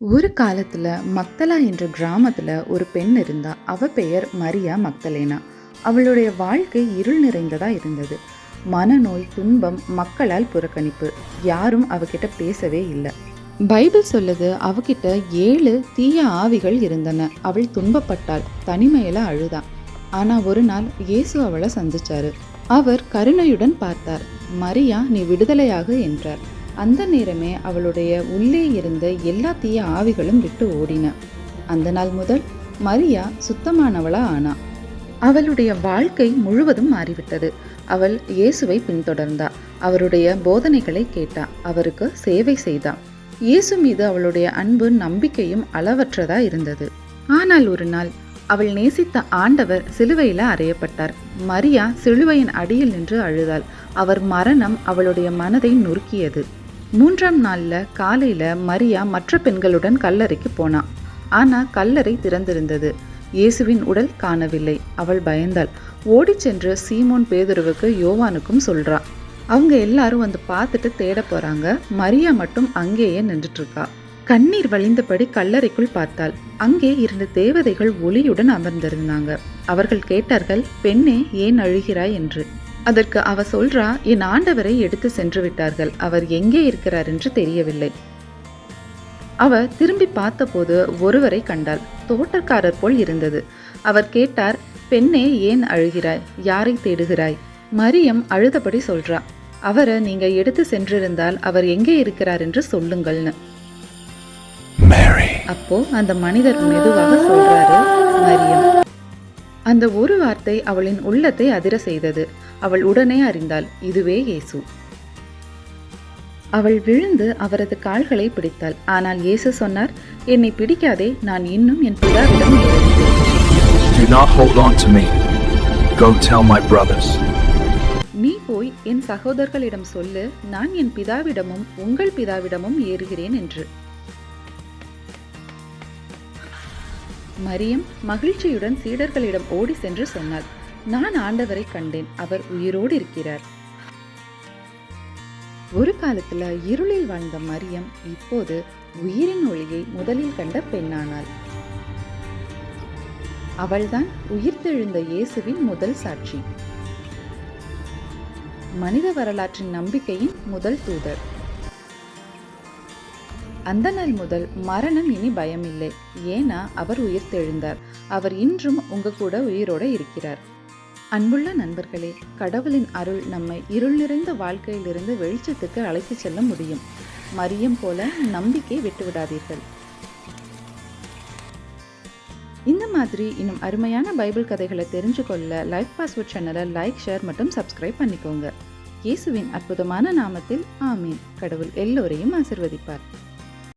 ஒரு காலத்தில் மக்தலா என்ற கிராமத்தில் ஒரு பெண் இருந்தா அவ பெயர் மரியா மக்தலேனா. அவளுடைய வாழ்க்கை இருள் நிறைந்ததா இருந்தது. மனநோய் துன்பம் மக்களால் புறக்கணிப்பு. யாரும் அவகிட்ட பேசவே இல்லை. பைபிள் சொல்லுது அவகிட்ட ஏழு தீய ஆவிகள் இருந்தன. அவள் துன்பப்பட்டாள் தனிமையில அழுதா. ஆனா ஒரு நாள் இயேசு அவளை சந்திச்சாரு. அவர் கருணையுடன் பார்த்தார் மரியா நீ விடுதலையாக என்றார். அந்த நேரமே அவளுடைய உள்ளே இருந்த எல்லா தீய ஆவிகளும் விட்டு ஓடின. அந்த நாள் முதல் மரியா சுத்தமானவளா ஆனா. அவளுடைய வாழ்க்கை முழுவதும் மாறிவிட்டது. அவள் இயேசுவை பின்தொடர்ந்தா. அவருடைய போதனைகளை கேட்டா. அவருக்கு சேவை செய்தா. இயேசு மீது அவளுடைய அன்பு நம்பிக்கையும் அளவற்றதா இருந்தது. ஆனால் ஒரு நாள் அவள் நேசித்த ஆண்டவர் சிலுவையில் அறையப்பட்டார். மரியா சிலுவையின் அடியில் நின்று அழுதாள். அவர் மரணம் அவளுடைய மனதை நொறுக்கியது. மூன்றாம் நாளில் காலையில் மரியா மற்ற பெண்களுடன் கல்லறைக்கு போனான் ஆனால் கல்லறை திறந்திருந்தது. இயேசுவின் உடல் காணவில்லை. அவள் பயந்தாள். ஓடிச் சென்று சீமோன் பேதுருவுக்கு யோவானுக்கும் சொல்றா அவங்க எல்லாரும் வந்து பார்த்துட்டு தேட போறாங்க. மரியா மட்டும் அங்கேயே நின்றுட்டுருக்கா. கண்ணீர் வழிந்தபடி கல்லறைக்குள் பார்த்தாள். அங்கே இரண்டு தேவதைகள் ஒளியுடன் அமர்ந்திருந்தாங்க. அவர்கள் கேட்டார்கள் பெண்ணே ஏன் அழுகிறாய்? என்று. அதற்கு அவ சொல்றா என் ஆண்டவரை எடுத்து சென்று விட்டார்கள் அவர் எங்கே இருக்கிறார் என்று தெரியவில்லை. அவ திரும்பி பார்த்தபோது ஒருவரை கண்டாள். தோட்டக்காரர் போல் இருந்தது. அவர் கேட்டார் பெண்ணே ஏன் அழுகிறாய்? யாரை தேடுகிறாய்? மரியம் அழுதபடி சொல்றா அவரை நீங்க எடுத்து சென்றிருந்தால் அவர் எங்கே இருக்கிறார் என்று சொல்லுங்கள்னு. அப்போ அந்த மனிதர் மெதுவாக சொல்றாரு மரியம். அந்த ஒரு வார்த்தை அவளின் உள்ளத்தை அதிர செய்தது. அவள் உடனே அறிந்தாள் இதுவே இயேசு. அவள் விழுந்து அவரது கால்களை பிடித்தாள். ஆனால் இயேசு சொன்னார் என்னை பிடிக்காதே நான் இன்னும் என் பிதாவிடம் ஏறுகிறேன் Do not hold on to me. Go tell my brothers. நீ போய் என் சகோதரர்களிடம் சொல்லு நான் என் பிதாவிடமும் உங்கள் பிதாவிடமும் ஏறுகிறேன் என்று. மரியம் மகிழ்ச்சியுடன் சீடர்களிடம் ஓடி சென்று சொன்னாள். நான் ஆண்டவரை கண்டேன். அவர் உயிரோடு இருக்கிறார். ஒரு காலத்துல இருளில் வாழ்ந்த மரியம் இப்போது உயிரின் ஒளியை முதலில் கண்ட பெண்ணானாள். அவள்தான் உயிர்த்தெழுந்த இயேசுவின் முதல் சாட்சி. மனித வரலாற்றின் நம்பிக்கையின் முதல் தூதர். அந்த நாள் முதல் மரணம் இனி பயமில்லை. ஏன்னா அவர் உயிர் தெழுந்தார் அவர் இன்றும் உங்க கூட உயிரோட இருக்கிறார். அன்புள்ள நண்பர்களே கடவுளின் அருள் நம்மை இருள் நிறைந்த வாழ்க்கையிலிருந்து வெளிச்சத்துக்கு அழைத்து செல்ல முடியும். மரியம் போல நம்பிக்கை விட்டுவிடாதீர்கள். இந்த மாதிரி இன்னும் அருமையான பைபிள் கதைகளை தெரிஞ்சுக்கொள்ள லைஃப் பாஸ்வேர்ட் சேனலை லைக் ஷேர் மற்றும் சப்ஸ்கிரைப் பண்ணிக்கோங்க. இயேசுவின் அற்புதமான நாமத்தில் ஆமீன். கடவுள் எல்லோரையும் ஆசிர்வதிப்பார்.